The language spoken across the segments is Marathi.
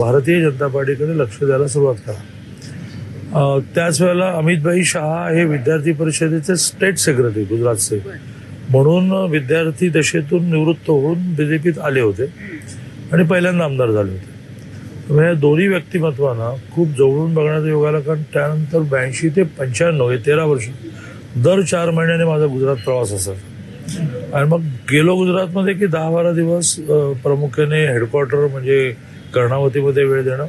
भारतीय जनता पार्टीकडे लक्ष द्यायला सुरुवात करा. त्याच वेळेला अमितभाई शहा हे विद्यार्थी परिषदेचे स्टेट सेक्रेटरी गुजरातचे म्हणून विद्यार्थी दशेतून निवृत्त होऊन बीजेपीत आले होते आणि पहिल्यांदा आमदार झाले होते. म्हणजे या दोन्ही व्यक्तिमत्वांना खूप जवळून बघण्याचा योग आला कारण त्यानंतर ब्याऐंशी ते पंच्याण्णव हे तेरा वर्ष दर चार महिन्याने माझा गुजरात प्रवास असायचा आणि मग गेलो गुजरातमध्ये की दहा बारा दिवस प्रामुख्याने हेडक्वार्टर म्हणजे कर्णावतीमध्ये वेळ देणं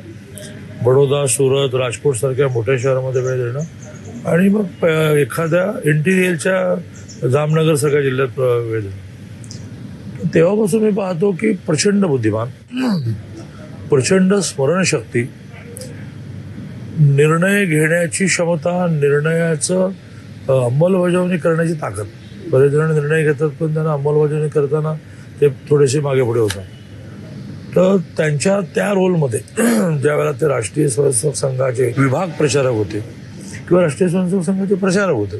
बडोदा सुरत राजकोट सारख्या मोठ्या शहरामध्ये वेळ देणं आणि मग एखाद्या इंटिरियलच्या जामनगर सारख्या जिल्ह्यात वेळ देणं. तेव्हापासून मी पाहतो की प्रचंड बुद्धिमान प्रचंड स्मरणशक्ती निर्णय घेण्याची क्षमता निर्णयाचं अंमलबजावणी करण्याची ताकद. बरेच जण निर्णय घेतात पण त्यांना अंमलबजावणी करताना ते थोडेसे मागे पुढे होतात. तर त्यांच्या त्या रोलमध्ये ज्या वेळेला ते राष्ट्रीय स्वयंसेवक संघाचे विभाग प्रचारक होते किंवा राष्ट्रीय स्वयंसेवक संघाचे प्रचारक होते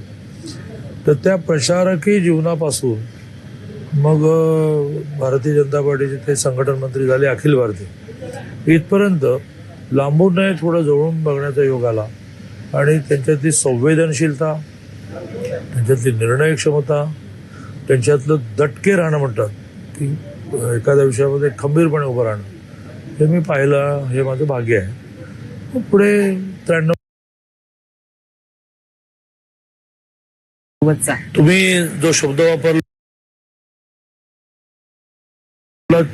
तर त्या प्रचारकी जीवनापासून मग भारतीय जनता पार्टीचे ते संघटन मंत्री झाले अखिल भारतीय. इथपर्यंत लांबून नाही थोडं जवळून बघण्याचा योग आला आणि त्यांच्यातली संवेदनशीलता त्यांच्यातली निर्णय क्षमता त्यांच्यातलं दटके राहणं म्हणतात की एखाद्या विषयामध्ये खंबीरपणे उभं राहणं हे मी पाहिलं हे माझं भाग्य आहे. पुढे त्र्याण्णव तुम्ही जो शब्द वापरला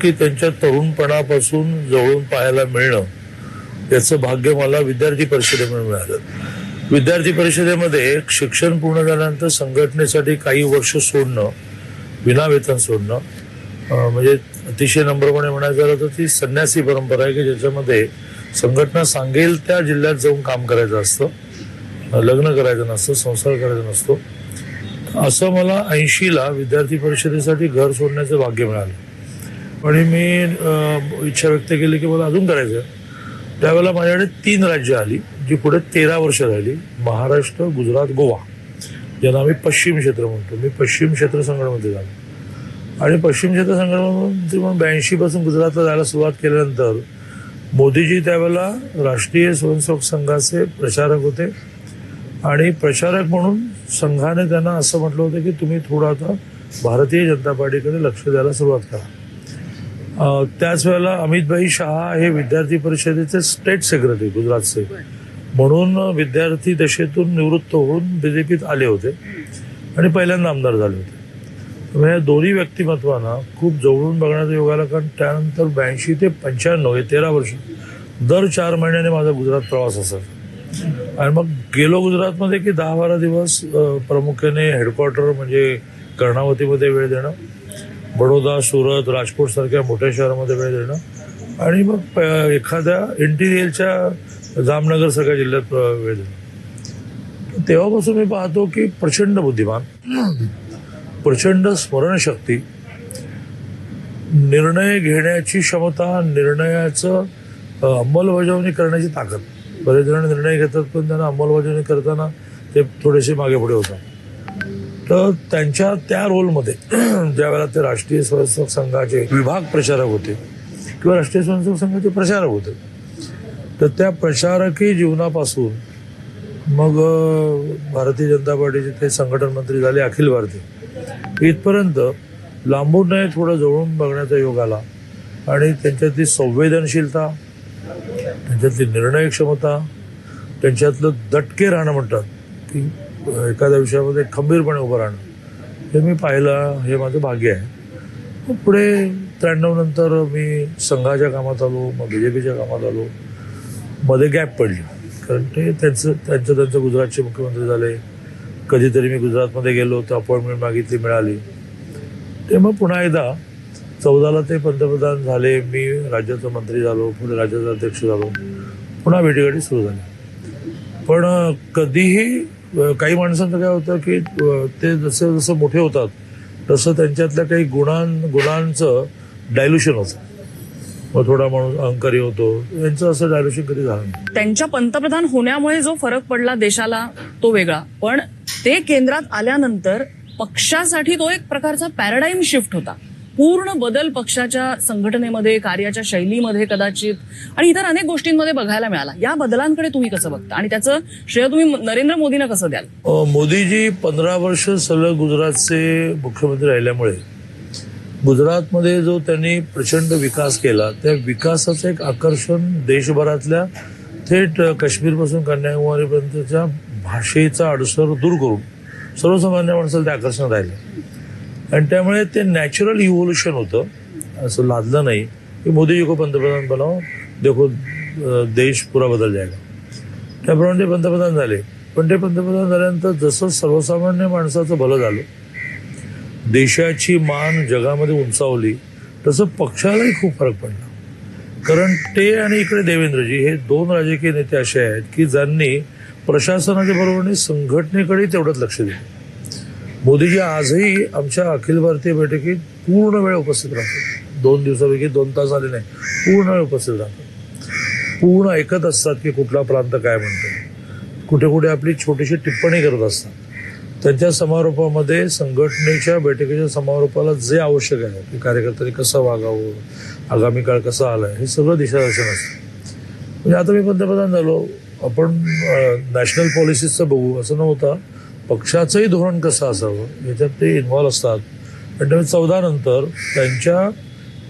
की त्यांच्या तरुणपणापासून जवळून पाहायला मिळणं याचं भाग्य मला विद्यार्थी परिषदेमुळे मिळालं. विद्यार्थी परिषदेमध्ये शिक्षण पूर्ण झाल्यानंतर संघटनेसाठी काही वर्ष सोडणं विना वेतन सोडणं म्हणजे अतिशय नम्रपणे म्हणायचं झालं तर ती संन्यासी परंपरा आहे की ज्याच्यामध्ये संघटना सांगेल त्या जिल्ह्यात जाऊन काम करायचं असतं. लग्न करायचं नसतं संसार करायचा नसतो. असं मला ऐंशीला विद्यार्थी परिषदेसाठी घर सोडण्याचं भाग्य मिळालं. आणि मी इच्छा व्यक्त केली की मला अजून करायचं आहे. त्यावेळेला माझ्याकडे तीन राज्य आली जी पुढे तेरा वर्ष राहिली. महाराष्ट्र गुजरात गोवा. ज्यांना आम्ही पश्चिम क्षेत्र म्हणतो. मी पश्चिम क्षेत्र संघटनेमध्ये झालो. आणि पश्चिम क्षेत्र संघटनेमध्ये मग ब्याऐंशी पासून गुजरातला जायला सुरुवात केल्यानंतर मोदीजी त्यावेळेला राष्ट्रीय स्वयंसेवक संघाचे प्रचारक होते. आणि प्रचारक म्हणून संघाने त्यांना असं म्हटलं होतं की तुम्ही थोडं आता भारतीय जनता पार्टीकडे लक्ष द्यायला सुरुवात करा. त्याच वेळेला अमितभाई शहा हे विद्यार्थी परिषदेचे स्टेट सेक्रेटरी गुजरातचे. म्हणून विद्यार्थी दशेतून निवृत्त होऊन बीजेपीत आले होते. आणि पहिल्यांदा आमदार झाले होते. त्यामुळे या दोन्ही व्यक्तिमत्वांना खूप जवळून बघण्याचा योग आला कारण त्यानंतर ब्याऐंशी ते पंच्याण्णव हे तेरा वर्ष दर चार महिन्याने माझा गुजरात प्रवास असायचा आणि मग गेलो गुजरातमध्ये की दहा बारा दिवस प्रामुख्याने हेडक्वार्टर म्हणजे कर्णावतीमध्ये वेळ देणं बडोदा सुरत राजकोट सारख्या मोठ्या शहरामध्ये वेळ देणं आणि मग प- एखाद्या इंटिरियलच्या जामनगर सारख्या जिल्ह्यात वेळ देणं. तेव्हापासून मी पाहतो की प्रचंड बुद्धिमान. प्रचंड स्मरणशक्ती निर्णय घेण्याची क्षमता निर्णयाचं अंमलबजावणी करण्याची ताकद. बरेच जण निर्णय घेतात पण त्यांना अंमलबजावणी करताना ते थोडेसे मागे पुढे होतात. तर त्यांच्या त्या रोलमध्ये ज्या वेळेला ते राष्ट्रीय स्वयंसेवक संघाचे विभाग प्रचारक होते किंवा राष्ट्रीय स्वयंसेवक संघाचे प्रचारक होते तर त्या प्रचारकी जीवनापासून मग भारतीय जनता पार्टीचे ते संघटन मंत्री झाले अखिल भारतीय. इथपर्यंत लांबून नाही थोडं जवळून बघण्याचा योग आला. आणि त्यांच्यातली संवेदनशीलता त्यांच्यातली निर्णय क्षमता त्यांच्यातलं दटके राहणं म्हणतात की एखाद्या विषयामध्ये खंबीरपणे उभं राहणं हे मी पाहिलं हे माझं भाग्य आहे. पुढे त्र्याण्णव नंतर मी संघाच्या कामात आलो मग बी जे पीच्या कामात आलो. मध्ये गॅप पडली. कारण ते त्यांचं त्यांचं त्यांचं गुजरातचे मुख्यमंत्री झाले. कधीतरी मी गुजरातमध्ये गेलो तर अपॉइंटमेंट मागितली मिळाली. ते मग पुन्हा एकदा चौदाला ते पंतप्रधान झाले मी राज्याचा मंत्री झालो पुढे राज्याचा अध्यक्ष झालो. पुन्हा भेटीगाठी सुरू झाली. पण कधीही काही माणसांचं काय होतं की ते जसं जसं मोठे होतात तसं त्यांच्यातल्या काही गुणां गुणांचं डायल्युशन होतं. मग थोडा माणूस अहंकारी होतो. यांचं असं डायल्युशन कधी झालं त्यांच्या पंतप्रधान होण्यामुळे जो फरक पडला देशाला तो वेगळा. पण ते केंद्रात आल्यानंतर पक्षासाठी तो एक प्रकारचा पॅराडाईम शिफ्ट होता. पूर्ण बदल पक्षाच्या संघटनेमध्ये कार्याच्या शैलीमध्ये कदाचित आणि इतर अनेक गोष्टींमध्ये बघायला मिळाला. या बदलांकडे तुम्ही कसं बघता? आणि त्याचं श्रेय तुम्ही नरेंद्र मोदींना कसं द्याल? मोदीजी पंधरा वर्ष सलग गुजरातचे मुख्यमंत्री राहिल्यामुळे गुजरातमध्ये जो त्यांनी प्रचंड विकास केला त्या विकासाचं एक आकर्षण देशभरातल्या थेट काश्मीरपासून कन्याकुमारीपर्यंतच्या भाषेचा अडसर दूर करून सर्वसामान्य माणसाला ते आकर्षण राहिलं. आणि त्यामुळे ते नॅचरल इव्होल्युशन होतं. असं लादलं नाही. की मोदीजी को पंतप्रधान बनाव देखो देश पुरा बदल जायला त्याप्रमाणे ते पंतप्रधान झाले. पण ते पंतप्रधान झाल्यानंतर जसं सर्वसामान्य माणसाचं भलं झालं देशाची मान जगामध्ये उंचावली तसं पक्षालाही खूप फरक पडला. कारण ते आणि इकडे देवेंद्रजी हे दोन राजकीय नेते असे आहेत की ज्यांनी प्रशासनाच्या बरोबरीने संघटनेकडे तेवढंच लक्ष दिलं. मोदीजी आजही आमच्या अखिल भारतीय बैठकीत पूर्ण वेळ उपस्थित राहतात. दोन दिवसापैकी दोन तास आले नाही पूर्ण वेळ उपस्थित राहतात. पूर्ण ऐकत असतात की कुठला प्रांत काय म्हणतो कुठे कुठे आपली छोटीशी टिप्पणी करत असतात. त्यांच्या समारोपामध्ये संघटनेच्या बैठकीच्या समारोपाला जे आवश्यक आहे की कार्यकर्त्यांनी कसं वागावं आगामी काळ कसा आला हे सगळं दिशादर्शन असतं. म्हणजे आता मी पंतप्रधान झालो आपण नॅशनल पॉलिसीजचं बघू. असं नव्हतं. पक्षाचंही धोरण कसं असावं? याच्यात ते इन्व्हॉल्व असतात. आणि त्यामुळे चौदा नंतर त्यांच्या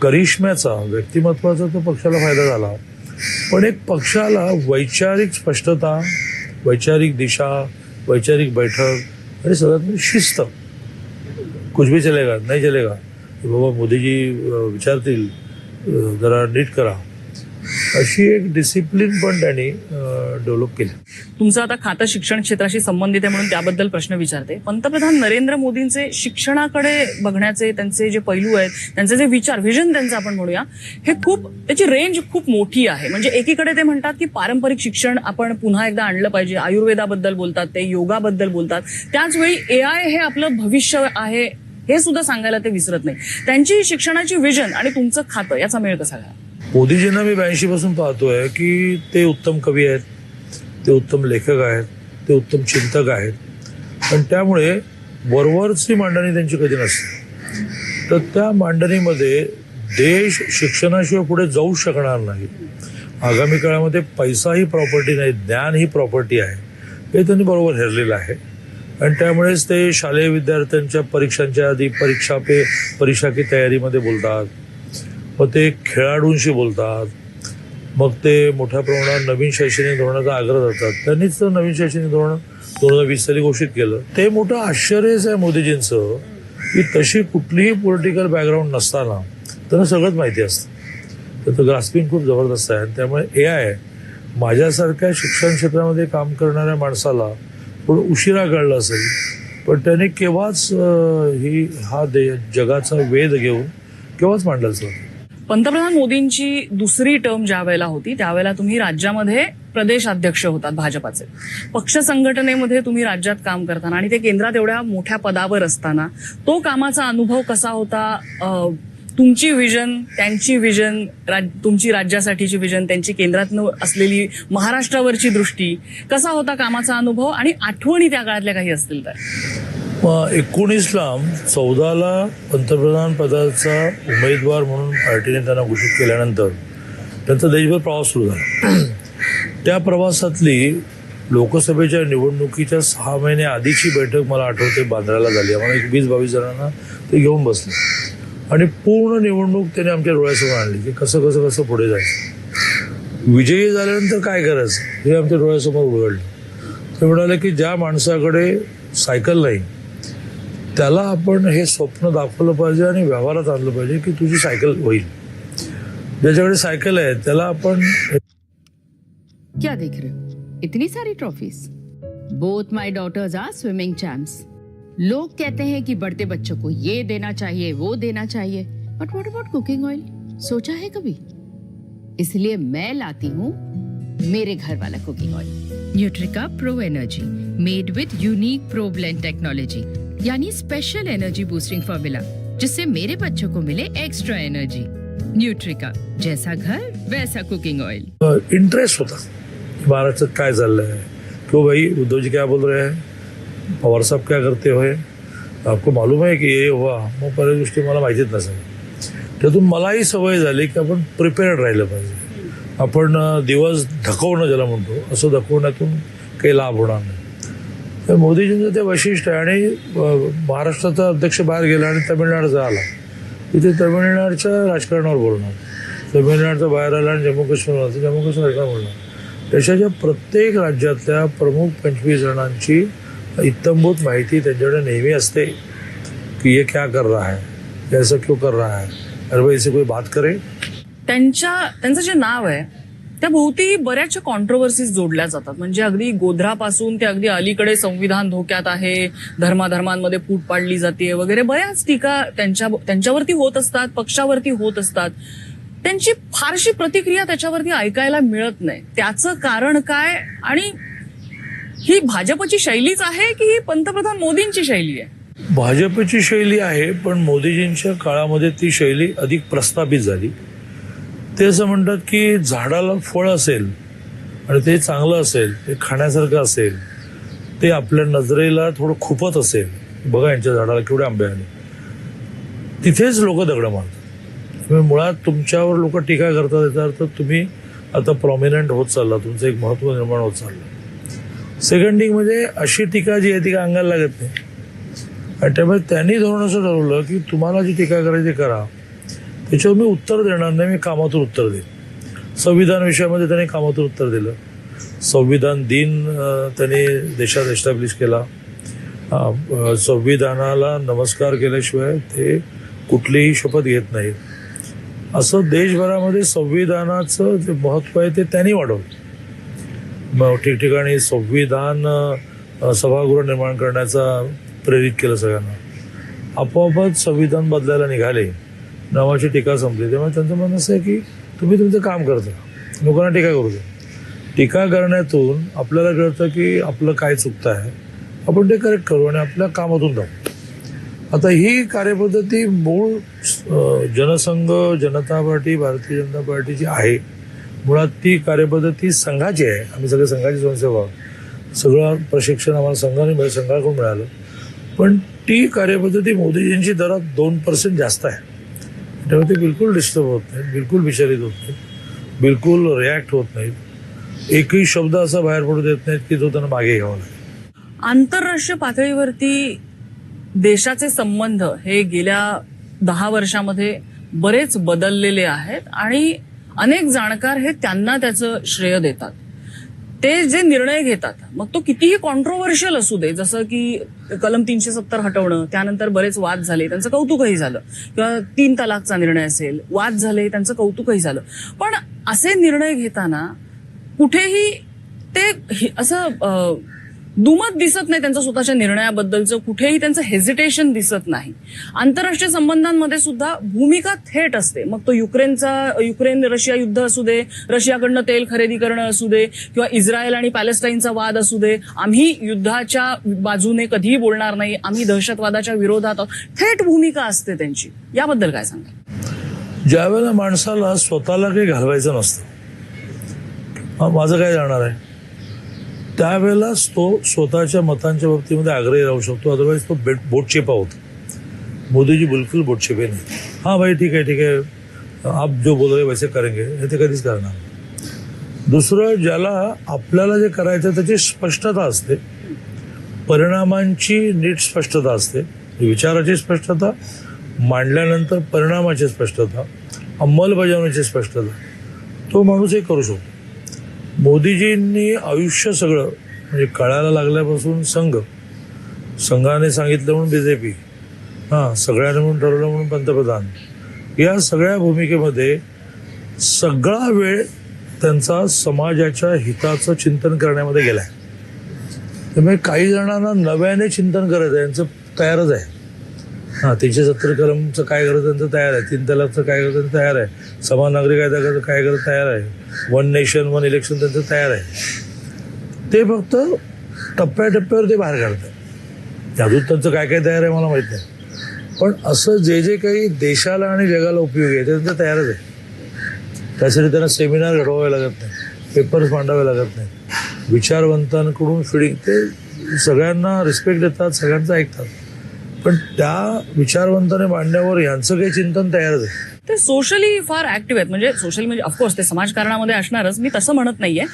करिश्म्याचा व्यक्तिमत्वाचा तो पक्षाला फायदा झाला. पण एक पक्षाला वैचारिक स्पष्टता वैचारिक दिशा वैचारिक बैठक आणि सगळ्यात म्हणजे शिस्त. कुछ भी चलेगा नाही चलेगा? बाबा मोदीजी विचारतील जरा नीट करा. अशी एक डिसिप्लिन पण त्यांनी डेव्हलप केली. तुमचं आता खातं शिक्षण क्षेत्राशी संबंधित आहे म्हणून त्याबद्दल प्रश्न विचारते. पंतप्रधान नरेंद्र मोदींचे शिक्षणाकडे बघण्याचे त्यांचे जे पैलू आहेत त्यांचे जे विचार व्हिजन त्यांचं आपण म्हणूया हे खूप त्याची रेंज खूप मोठी आहे. म्हणजे एकीकडे ते म्हणतात की पारंपरिक शिक्षण आपण पुन्हा एकदा आणलं पाहिजे. आयुर्वेदाबद्दल बोलतात ते योगाबद्दल बोलतात. त्याच वेळी ए आय हे आपलं भविष्य आहे हे सुद्धा सांगायला ते विसरत नाही. त्यांची शिक्षणाची विजन आणि तुमचं खातं याचा मेळ कसा घ्या मोदीजींना मी ब्याऐंशी पासून पाहतोय की ते उत्तम कवी आहेत ते उत्तम लेखक आहेत ते उत्तम चिंतक आहेत. पण त्यामुळे वरवरची मांडणी त्यांची कधी नसते. तर त्या मांडणीमध्ये देश शिक्षणाशिवाय पुढे जाऊ शकणार नाही. आगामी काळामध्ये पैसा ही प्रॉपर्टी नाही ज्ञान ही प्रॉपर्टी आहे. हे त्यांनी बरोबर हेरलेलं आहे. आणि त्यामुळेच ते शालेय विद्यार्थ्यांच्या परीक्षांच्या आधी परीक्षा पे परीक्षा की तयारीमध्ये बोलतात. मग ते खेळाडूंशी बोलतात. मग ते मोठ्या प्रमाणात नवीन शैक्षणिक धोरणाचा आग्रह धरतात. त्यांनीच तर नवीन शैक्षणिक धोरण दोन हजार वीस साली घोषित केलं. ते मोठं आश्चर्यच आहे मोदीजींचं की तशी कुठलीही पॉलिटिकल बॅकग्राऊंड नसताना त्यांना सगळंच माहिती असतं. त्याचं ग्रास्पिंग खूप जबरदस्त आहे. आणि त्यामुळे ए आय माझ्यासारख्या शिक्षण क्षेत्रामध्ये काम करणाऱ्या माणसाला थोडं उशिरा कळलं असेल पण त्याने केव्हाच ही हा दे जगाचा वेध घेऊन केव्हाच मांडलं असेल? पंतप्रधान मोदींची दुसरी टर्म ज्या वेळेला होती त्यावेळेला तुम्ही राज्यामध्ये प्रदेश अध्यक्ष होतात भाजपाचे. पक्ष संघटनेमध्ये तुम्ही राज्यात काम करताना आणि ते केंद्रात एवढ्या मोठ्या पदावर असताना तो कामाचा अनुभव कसा होता? तुमची विजन त्यांची विजन तुमची राज्यासाठीची विजन त्यांची केंद्रात असलेली महाराष्ट्रावरची दृष्टी कसा होता कामाचा अनुभव? आणि आठवणी त्या काळातल्या काही असतील तर? एकोणीसला चौदाला पंतप्रधान पदाचा उमेदवार म्हणून पार्टीने त्यांना घोषित केल्यानंतर त्यांचा देशभर प्रवास सुरू झाला. त्या प्रवासातली लोकसभेच्या निवडणुकीच्या सहा महिने आधीची बैठक मला आठवते बांद्राला झाली. आम्हाला एक वीस बावीस जणांना ते घेऊन बसले. आणि पूर्ण निवडणूक त्याने आमच्या डोळ्यासमोर आणली की कसं कसं कसं पुढे जायचं. विजयी झाल्यानंतर काय करायचं हे आमच्या डोळ्यासमोर उघडलं. ते म्हणाले की ज्या माणसाकडे सायकल नाही त्याला आपण हे स्वप्न दाखवलं पाहिजे आणि व्यवहारात आणलं पाहिजे की तुझी सायकल होईल. ज्याच्याकडे सायकल आहे त्याला आपण क्या देख रहे हो? इतनी सारी trophies both my daughters are swimming champs लोग कहते हैं कि बढ़ते बच्चों को ये देना चाहिए वो देना चाहिए but what about cooking oil सोचा है कभी? इसलिए मैं लाती हूँ मेरे घर वाला cooking oil Nutrica pro energy made with unique pro blend technology यानी स्पेशल एनर्जी बूस्टिंग फॉर्मूला जिससे मेरे बच्चों को मिले एक्स्ट्रा एनर्जी न्यूट्रिका जैसा घर वैसा कुकिंग ऑयल इंटरेस्ट होता। महाराष्ट्रात काय चाललंय? तो भाई उद्धव जी क्या बोल रहे हैं? पवार साहब क्या करते हुए आपको मालूम है की हे हुआ? मग बऱ्याच गोष्टी मला माहितीच नसेल. त्यातून मलाही सवय झाली की आपण प्रिपेअर्ड राहिलं पाहिजे. आपण दिवस धकवणं ज्याला म्हणतो असं धकवण्यातून काही लाभ होणार नाही. तर मोदीजींचं ते वैशिष्ट्य आहे. आणि महाराष्ट्राचा अध्यक्ष बाहेर गेला आणि तामिळनाडूचा आला. तिथे तमिळनाडच्या राजकारणावर बोलणार. तमिळनाडचा बाहेर आला आणि जम्मू काश्मीरवर जम्मू काश्मीर राजकारण बोलणार? देशाच्या प्रत्येक राज्यातल्या प्रमुख पंचवीस जणांची इत्तंभूत माहिती त्यांच्याकडे नेहमी असते. की ये क्या कर रहा है? ऐसा क्यों कर रहा है? अरे भाई इसे कोई बात करे? त्यांच्या त्यांचं जे नाव आहे त्या भोवती बऱ्याचशा कॉन्ट्रोवर्सीज जोडल्या जातात. म्हणजे अगदी गोधरापासून ते अगदी अलीकडे संविधान धोक्यात आहे धर्माधर्मांमध्ये फूट पाडली जाते वगैरे बऱ्याच टीका त्यांच्या त्यांच्यावरती होत असतात पक्षावरती होत असतात. त्यांची फारशी प्रतिक्रिया त्याच्यावरती ऐकायला मिळत नाही. त्याचं कारण काय? आणि ही भाजपची शैलीच आहे की ही पंतप्रधान मोदींची शैली आहे? भाजपची शैली आहे पण मोदीजींच्या काळामध्ये ती शैली अधिक प्रस्थापित झाली. ते असं म्हणतात की झाडाला फळ असेल आणि ते चांगलं असेल ते खाण्यासारखं असेल ते आपल्या नजरेला थोडं खुपत असेल. बघा यांच्या झाडाला केवढे आंबे आले. तिथेच लोक दगडं मारतात. मुळात तुमच्यावर लोक टीका करतात याचा अर्थ तुम्ही आता प्रॉमिनंट होत चालला तुमचं एक महत्त्व निर्माण होत चाललं. सेकंड थिंग म्हणजे अशी टीका जी आहे ती काय अंगाला लागत नाही. आणि त्यामुळे त्यांनी धोरण असं ठरवलं की तुम्हाला जी टीका करायची करा. त्याच्यावर मी उत्तर देणार नाही मी कामातून उत्तर देईन. संविधान विषयामध्ये त्यांनी कामातून उत्तर दिलं. संविधान दिन त्यांनी देशात एस्टॅब्लिश केला. संविधानाला नमस्कार केल्याशिवाय ते कुठलीही शपथ घेत नाहीत. असं देशभरामध्ये संविधानाचं जे महत्त्व आहे ते त्यांनी वाढवलं. मग ठिकठिकाणी संविधान सभागृह निर्माण करण्याचा प्रेरित केलं सगळ्यांना. आपोआपच संविधान बदलायला निघाले. नावाची टीका संपली. त्यामुळे त्यांचं म्हणणं असं आहे की तुम्ही तुमचं काम करता. लोकांना टीका करू द्या. टीका करण्यातून आपल्याला कळतं की आपलं काय चुकतं आहे. आपण ते करेक्ट करू आणि आपल्या कामातून जाऊ. आता ही कार्यपद्धती मूळ जनसंघ जनता पार्टी भारतीय जनता पार्टीची आहे मुळात ती कार्यपद्धती संघाची आहे. आम्ही सगळे संघाची स्वयंसेवक आहोत. सगळं प्रशिक्षण आम्हाला संघाने मिळ संघाकडून मिळालं. पण ती कार्यपद्धती मोदीजींची दरात दोन पर्सेंट जास्त आहे. त्यामुळे ते बिलकुल डिस्टर्ब होत नाहीत बिलकुल विचारित होत नाहीत बिलकुल रिॲक्ट होत नाहीत. एकही शब्द असा बाहेर पडू देत नाहीत की जो त्यांना मागे घ्यावा लागेल. आंतरराष्ट्रीय पातळीवरती देशाचे संबंध हे गेल्या दहा वर्षामध्ये बरेच बदललेले आहेत आणि अनेक जाणकार हे त्यांना त्याचं श्रेय देतात. ते जे निर्णय घेतात मग तो कितीही कॉन्ट्रोवर्शियल असू दे जसं की कलम तीनशे सत्तर हटवणं त्यानंतर बरेच वाद झाले त्यांचं कौतुकही झालं. किंवा तीन तलाकचा निर्णय असेल वाद झाले त्यांचं कौतुकही झालं. पण असे निर्णय घेताना कुठेही ते असं दुमत दिसत नाही त्यांचं स्वतःच्या निर्णयाबद्दलचं. कुठेही त्यांचं हेजिटेशन दिसत नाही. आंतरराष्ट्रीय संबंधांमध्ये सुद्धा भूमिका थेट असते. मग तो युक्रेनचा युक्रेन रशिया युद्ध असू दे रशियाकडनं तेल खरेदी करणं असू दे किंवा इस्रायल आणि पॅलेस्टाईनचा वाद असू दे आम्ही युद्धाच्या बाजूने कधीही बोलणार नाही. आम्ही दहशतवादाच्या विरोधात आहोत. थेट भूमिका असते त्यांची. याबद्दल काय सांगा ज्यावेळेला माणसाला स्वतःला काही घालवायचं नसतं. माझं काय जाणार आहे? त्यावेळेलाच तो स्वतःच्या मतांच्या बाबतीमध्ये आग्रही राहू शकतो. अदरवाईज तो बेट बोटचेपा होता. मोदीजी बिलकुल बोटचेपे नाही. हां भाई ठीक आहे ठीक आहे. आप जो बोल रहे वैसे करेंगे. हे ते कधीच करणार दुसरं ज्याला आपल्याला जे करायचं त्याची स्पष्टता असते. परिणामांची नीट स्पष्टता असते. विचाराची स्पष्टता मांडल्यानंतर परिणामाची स्पष्टता अंमलबजावणीची स्पष्टता. तो माणूस हे करू शकतो. मोदीजींनी आयुष्य सगळं म्हणजे कळायला लागल्यापासून संघ संघाने सांगितलं म्हणून बी जे पी हां सगळ्यांनी म्हणून ठरवलं म्हणून पंतप्रधान. या सगळ्या भूमिकेमध्ये सगळा वेळ त्यांचा समाजाच्या हिताचं चिंतन करण्यामध्ये गेलाय. त्यामुळे काही जणांना नव्याने चिंतन करायचं आहे यांचं तयारच आहे. हां तीनशे सत्तर कलमचं काय करायचं त्यांचं तयार आहे. तीन तलाकचं काय करायचं त्यांचं तयार आहे. समान नागरिक कायदा करायचं काय करायचं तयार आहे. वन नेशन वन इलेक्शन त्यांचं तयार आहे. ते फक्त टप्प्याटप्प्यावर ते बाहेर काढतात. त्यातून त्यांचं काय काय तयार आहे मला माहीत नाही. पण असं जे जे काही देशाला आणि जगाला उपयोगी आहे ते त्यांचं तयारच आहे. त्यासाठी त्यांना सेमिनार घडवावे लागत नाही पेपर्स मांडावे लागत नाही. विचारवंतांकडून फिडिंग ते सगळ्यांना रिस्पेक्ट देतात सगळ्यांचं ऐकतात. पण त्या विचारवंताने मांडण्यावर यांचं काही चिंतन तयार आहे. ते सोशली फार ऍक्टिव्ह आहेत. म्हणजे सोशल म्हणजे ऑफकोर्स ते समाजकारणामध्ये असणारच. मी तसं म्हणत नाहीये.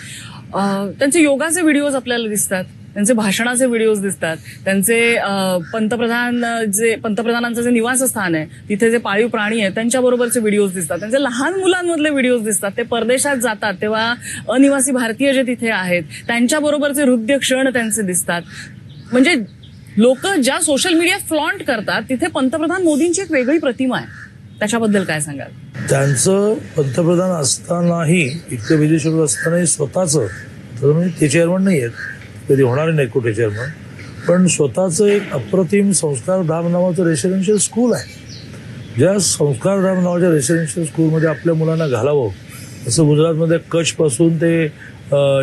त्यांचे योगाचे व्हिडिओज आपल्याला दिसतात. त्यांचे भाषणाचे व्हिडिओज दिसतात. त्यांचे पंतप्रधान जे पंतप्रधानांचं जे निवासस्थान आहे तिथे जे पाळीव प्राणी आहेत त्यांच्याबरोबरचे व्हिडिओज दिसतात. त्यांचे लहान मुलांमधले व्हिडिओज दिसतात. ते परदेशात जातात. तेव्हा अनिवासी भारतीय जे तिथे आहेत त्यांच्याबरोबरचे हृदय क्षण त्यांचे दिसतात. म्हणजे लोक ज्या सोशल मीडिया फ्लॉन्ट करतात तिथे पंतप्रधान मोदींची एक वेगळी प्रतिमा आहे. त्याच्याबद्दल काय सांगाल? त्यांचं पंतप्रधान असतानाही इतकं विदेशवर असतानाही स्वतःचं तर म्हणजे ते चेअरमन नाही आहेत कधी होणार नाही कुठे चेअरमन पण स्वतःचं एक अप्रतिम संस्कार धाम नावाचं रेसिडेन्शियल स्कूल आहे. ज्या संस्कार धाम नावाच्या रेसिडेन्शियल स्कूलमध्ये आपल्या मुलांना घालावं जसं गुजरातमध्ये कच्छपासून ते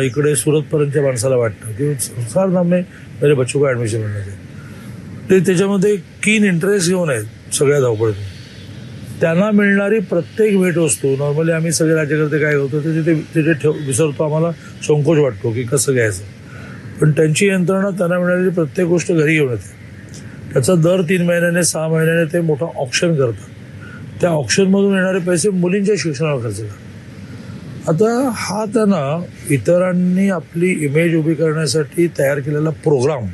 इकडे सुरतपर्यंतच्या माणसाला वाटतं. की संस्कारधाम नामे मेरे बच्चों ॲडमिशन मिळणार ते त्याच्यामध्ये कीन इंटरेस्ट घेऊन आहेत सगळ्या धावपळीतून. त्यांना मिळणारी प्रत्येक भेटवस्तू नॉर्मली आम्ही सगळे राज्यकर्ते काय करतो ते तिथे तिथे ठेव विसरतो आम्हाला संकोच वाटतो की कसं घ्यायचं. पण त्यांची यंत्रणा त्यांना मिळणारी प्रत्येक गोष्ट घरी घेऊन येते. त्याचा दर तीन महिन्याने सहा महिन्याने ते मोठं ऑप्शन करतात. त्या ऑप्शनमधून येणारे पैसे मुलींच्या शिक्षणावर खर्च करतात. आता हा त्यांना इतरांनी आपली इमेज उभी करण्यासाठी तयार केलेला प्रोग्राम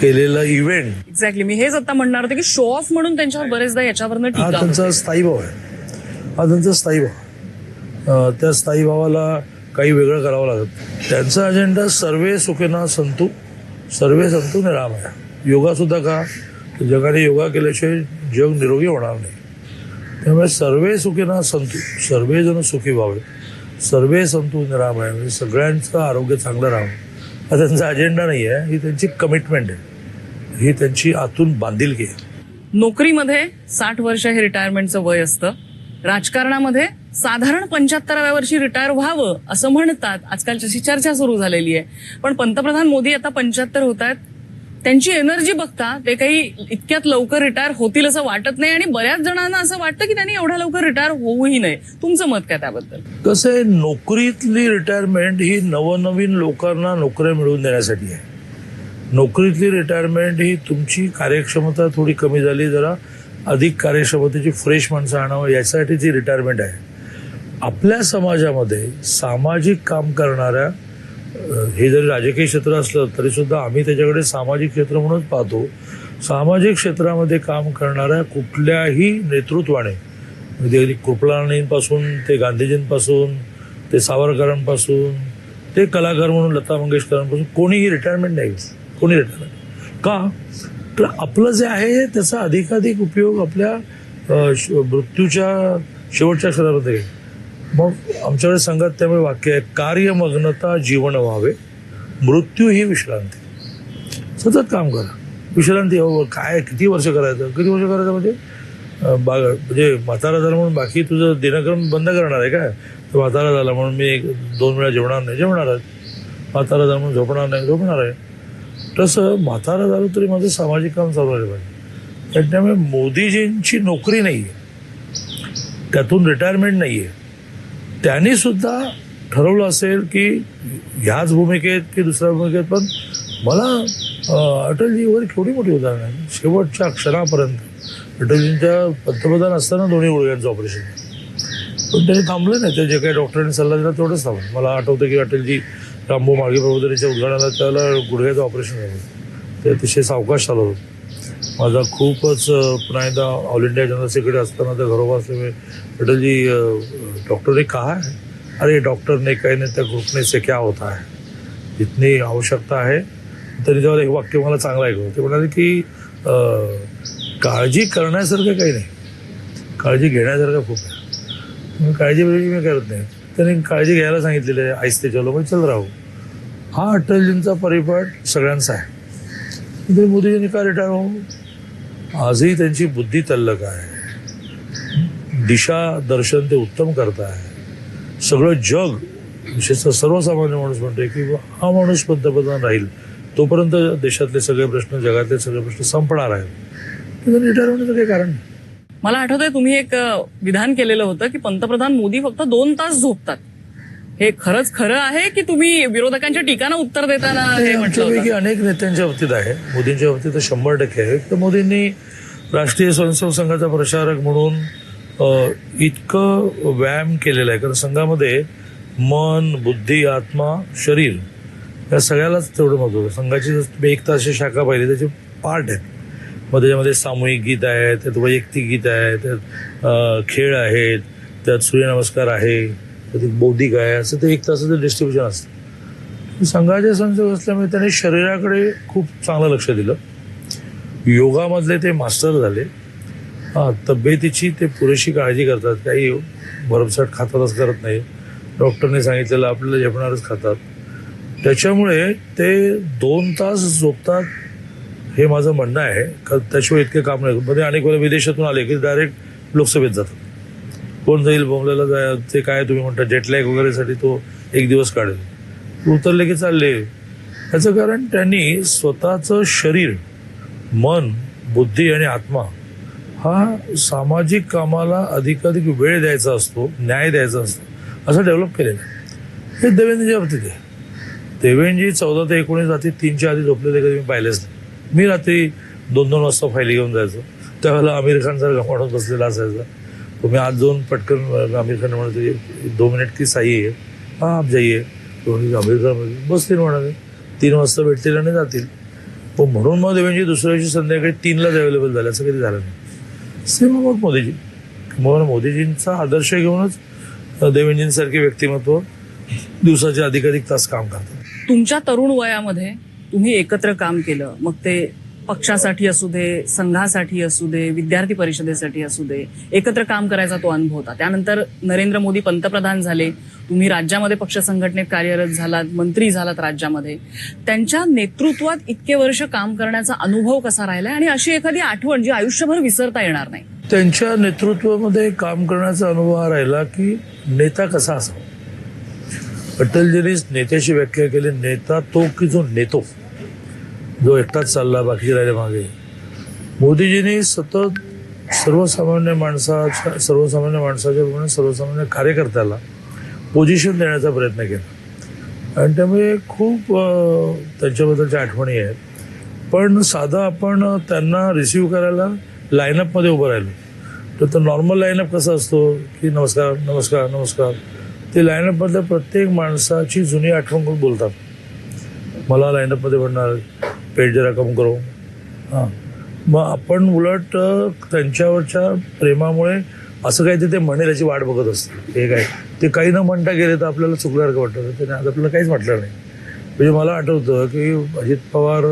केलेला इव्हेंट एक्झॅक्टली मी हेच आता म्हणणार होते की शो ऑफ म्हणून त्यांच्यावर बरेचदा याच्यावरनं हा टीका. त्यांचा स्थायी भाव आहे. हा त्यांचा स्थायी भाव अं, त्या स्थायी भावाला काही वेगळं करावं लागत. त्यांचा अजेंडा सर्वे सुखेना संतू सर्वे संतू निरामय. योगा सुद्धा का? तर जगाने योगा केल्याशिवाय जग निरोगी होणार नाही. त्यामुळे सर्वे सुखीना संतू सर्वेजण सुखी व्हावे. सर्वे संतू निरामय म्हणजे सगळ्यांचं आरोग्य चांगलं राहावं. हा त्यांचा अजेंडा नाही आहे ही त्यांची कमिटमेंट आहे. ही त्यांची आतून बांधिलकी आहे. नोकरीमध्ये साठ वर्ष हे रिटायरमेंटचं वय असतं. राजकारणामध्ये साधारण पंच्याहत्तराव्या वर्षी रिटायर व्हावं असं म्हणतात. आजकाल तशी चर्चा सुरू झालेली आहे. पण पंतप्रधान मोदी आता पंच्याहत्तर होत आहेत. त्यांची एनर्जी बघता ते काही इतक्यात लवकर रिटायर होतील असं वाटत नाही आणि बऱ्याच जणांना असं वाटतं की त्यांनी एवढ्या लवकर रिटायर होऊही नये. तुमचं मत काय त्याबद्दल? कसं आहे नोकरीतली रिटायरमेंट ही नवनवीन लोकांना नोकऱ्या मिळवून देण्यासाठी आहे. नोकरीतली रिटायरमेंट ही तुमची कार्यक्षमता थोडी कमी झाली जरा अधिक कार्यक्षमतेची फ्रेश माणसं आणावं यासाठी ती रिटायरमेंट आहे. आपल्या समाजामध्ये सामाजिक काम करणाऱ्या हे जरी राजकीय क्षेत्र असलं तरीसुद्धा आम्ही त्याच्याकडे सामाजिक क्षेत्र म्हणूनच पाहतो. सामाजिक क्षेत्रामध्ये काम करणाऱ्या कुठल्याही नेतृत्वाने म्हणजे कृपलानींपासून ते गांधीजींपासून ते सावरकरांपासून ते कलाकार म्हणून लता मंगेशकरांपासून कोणीही रिटायरमेंट नाही. कोणी रिटायरमेंट का? तर आपलं जे आहे त्याचा अधिकाधिक उपयोग आपल्या श- मृत्यूच्या शेवटच्या क्षणामध्ये घ्या मग आमच्याकडे सांगत त्यामुळे वाक्य आहे कार्यमग्नता जीवन व्हावे मृत्यू ही विश्रांती. सतत काम करा. विश्रांती हो काय किती वर्ष करायचं? किती वर्ष करायचं म्हणजे? अं, बा म्हणजे म्हातारा झाला म्हणून बाकी तुझं दिनक्रम बंद करणार आहे काय? तर म्हातारा झाला म्हणून मी एक दोन वेळा जेवणार नाही जेवणार आहे. म्हातारा झाला म्हणून झोपणार नाही झोपणार आहे. तसं म्हातारा झालं तरी माझं सामाजिक काम चालू आहे पाहिजे. त्यामुळे मोदीजींची नोकरी नाही आहे त्यातून रिटायरमेंट नाही आहे त्यांनी सुद्धा ठरवलं असेल की ह्याच भूमिकेत की दुसऱ्या भूमिकेत पण मला अटलजीवर केवढी मोठी उदाहरण आहे शेवटच्या क्षणापर्यंत. अटलजींच्या पंतप्रधान असताना दोन्ही गुडघ्यांचं ऑपरेशन पण त्यांनी थांबले नाही. ते जे काही डॉक्टरांनी सल्ला दिला तेवढंच थांबलं. मला आठवतं की अटलजी रामभाऊ मागे प्रबोधनीच्या उद्घाटनाला त्याला गुडघ्याचं ऑपरेशन झालं. ते अतिशय सावकाश चालू होतं. माझा खूपच पुन्हा एकदा ऑल इंडिया जनरल सेक्रेटरी असताना त्या घरोबा असल्यामुळे अटलजी डॉक्टर ने कहा है अरे डॉक्टर ने कहने तक रुकने से क्या होता है? इतनी आवश्यकता आहे तरी जेव्हा एक वाक्य मला चांगलं ऐकलं ते म्हणाले की काळजी करण्यासारखं काही नाही. काळजी घेण्यासारखं खूप आहे. काळजी म्हणजे मी करत नाही. त्यांनी काळजी घ्यायला सांगितलेलं आहे आईस्ते चलो मग चल राहू. हा अटलजींचा परिपाठ सगळ्यांचा आहे. मोदीजींनी का रिटायर हो आजही त्यांची बुद्धी तल्लक आहे. दिशा दर्शन ते उत्तम करत आहे सगळं जग विशेषतः सर्वसामान्य माणूस म्हणतोय की हा माणूस पंतप्रधान राहील तोपर्यंत देशातले सगळे प्रश्न जगातले सगळे प्रश्न संपणार आहेत. रिटायर होण्याचं काही कारण नाही. मला आठवतंय तुम्ही एक विधान केलेलं होतं की पंतप्रधान मोदी फक्त दोन तास झोपतात. हे खरंच खरं आहे की तुम्ही विरोधकांच्या टीकांना उत्तर देताना हे अनेक नेत्यांच्या बाबतीत आहे. मोदींच्या बाबतीत तर शंभर टक्के आहे. तर मोदींनी राष्ट्रीय स्वयंसेवक संघाचा प्रचारक म्हणून इतकं व्यायाम केलेला आहे. कारण संघामध्ये मन बुद्धी आत्मा शरीर या सगळ्यालाच तेवढं महत्त्व संघाची जर तुम्ही एक शाखा पाहिली त्याचे पार्ट आहेत. मग त्याच्यामध्ये सामूहिक गीत आहे त्यात वैयक्तिक गीत आहे त्यात खेळ आहेत त्यात सूर्यनमस्कार आहे त्यात एक बौद्धिक आहे. असं ते एक तासाचं डिस्ट्रीब्युशन असतं. संघाचे संच असल्यामुळे त्याने शरीराकडे खूप चांगलं लक्ष दिलं. योगामधले ते मास्टर झाले. हां तब्येतीची ते पुरेशी काळजी करतात. काही भरमसाठ खातातच करत नाही. डॉक्टरने सांगितलेलं आपल्याला झेपणारच खातात. त्याच्यामुळे ते दोन तास झोपतात हे माझं म्हणणं आहे. कारण त्याशिवाय इतके काम नाही. मध्ये अनेक वेळा विदेशातून आले की डायरेक्ट लोकसभेत जातात. कोण जाईल बोंबल्याला जाय ते काय तुम्ही म्हणता जेटलॅग वगैरेसाठी तो एक दिवस काढेल. उतरले की चालले. याचं कारण त्यांनी स्वतःचं शरीर मन बुद्धी आणि आत्मा हा सामाजिक कामाला अधिकाधिक वेळ द्यायचा असतो न्याय द्यायचा असतो असं डेव्हलप केलेलं आहे. हे देवेंद्रच्या बाबतीत आहे. देवेंद्रजी चौदा ते एकोणीस रात्री तीनच्या आधी झोपलेले कधी मी पाहिलेच नाही. मी रात्री दोन दोन वाजता फायली घेऊन जायचो. त्यावेळेला आमिर खान सारखा माणूस बसलेला असायचा. तो मी आज जाऊन पटकन आमिर खान म्हणतो दो मिनिट की साई आहे. हा आप जाईये आमिर खान बसतील म्हणाले. तीन वाजता भेटतील आणि जातील. पण म्हणून मग देवेंद्रजी दुसऱ्या दिवशी संध्याकाळी तीनलाच अवेलेबल झाले असं कधी झालं नाही. सेम अबाउट मोदीजी मग मोदीजींचा आदर्श घेऊनच देवेंद्रजींसारखे व्यक्तिमत्व दिवसाचे अधिकाधिक तास काम करतात. तुमच्या तरुण वयामध्ये तुम्ही एकत्र काम केलं मग ते पक्षासाठी असू दे संघासाठी असू दे विद्यार्थी परिषदेसाठी असू दे एकत्र काम करायचा तो अनुभव होता. त्यानंतर नरेंद्र मोदी पंतप्रधान झाले तुम्ही राज्यामध्ये पक्ष संघटनेत कार्यरत झालात मंत्री झालात राज्यामध्ये. त्यांच्या नेतृत्वात इतके वर्ष काम करण्याचा अनुभव कसा राहिलाय? आणि अशी एखादी आठवण जी आयुष्यभर विसरता येणार नाही. त्यांच्या नेतृत्वामध्ये काम करण्याचा अनुभव हा राहिला की नेता कसा असावा? अटलजींनीच नेत्याची व्याख्या केली नेता तो की जो नेतो जो एकटाच चालला बाकी राहिले मागे. मोदीजींनी सतत सर्वसामान्य माणसाच्या सर्वसामान्य माणसाच्या सर्वसामान्य कार्यकर्त्याला पोझिशन देण्याचा प्रयत्न केला. आणि त्यामुळे खूप त्यांच्याबद्दलच्या आठवणी आहेत. पण साधं आपण त्यांना रिसिव्ह करायला लाईनअपमध्ये उभं राहिलो. तर तो नॉर्मल लाईनअप कसा असतो? की नमस्कार नमस्कार नमस्कार. ते लाईनअपमधल्या प्रत्येक माणसाची जुनी आठवण करून बोलतात? मला लाईनअपमध्ये म्हणणार पेट जरा कम करो. हां. मग आपण उलट त्यांच्यावरच्या प्रेमामुळे असं काही ते म्हणेल याची वाट बघत असते हे काय? ते काही न म्हणता गेले तर आपल्याला चुकल्यासारखं वाटतं. त्याने आज आपल्याला काहीच म्हटलं नाही. म्हणजे मला आठवतं की अजित पवार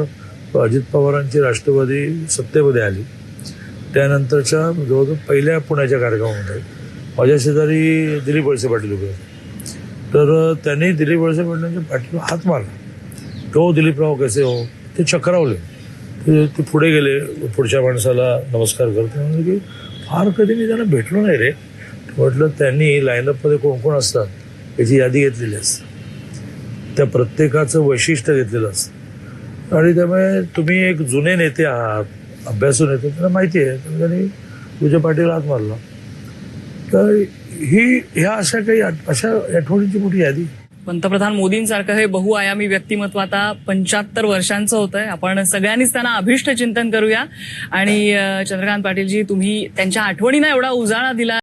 अजित पवारांची राष्ट्रवादी सत्तेमध्ये आली. त्यानंतरच्या जवळजवळ पहिल्या पुण्याच्या कार्यक्रमामध्ये माझ्या शेजारी दिलीप वळसे पाटील उभे तर त्यांनी दिलीप वळसे पाटलांच्या पाटील हात मारला. तो दिलीपराव कसे हो? ते चक्रावले. ते पुढे गेले. पुढच्या माणसाला नमस्कार करते. म्हणजे की फार कधी मी त्यांना भेटलो नाही रे. म्हटलं त्यांनी लाईनअपमध्ये कोण कोण असतात? याची यादी घेतलेली असते. त्या प्रत्येकाचं वैशिष्ट्य घेतलेलं असतं. आणि त्यामुळे तुम्ही एक जुने नेते आहात अभ्यासू नेते त्यांना माहिती आहे. त्यांनी तुझ्या पाठीला हात मारला. तर ही ह्या अशा काही अशा आठवणींची मोठी यादी? पंतप्रधान मोदींसारखं हे बहुआयामी व्यक्तिमत्व आता पंच्याहत्तर वर्षांचं होतंय. आपण सगळ्यांनीच त्यांना अभिष्ट चिंतन करूया. आणि चंद्रकांत पाटीलजी तुम्ही त्यांच्या आठवणींना एवढा उजाळा दिला.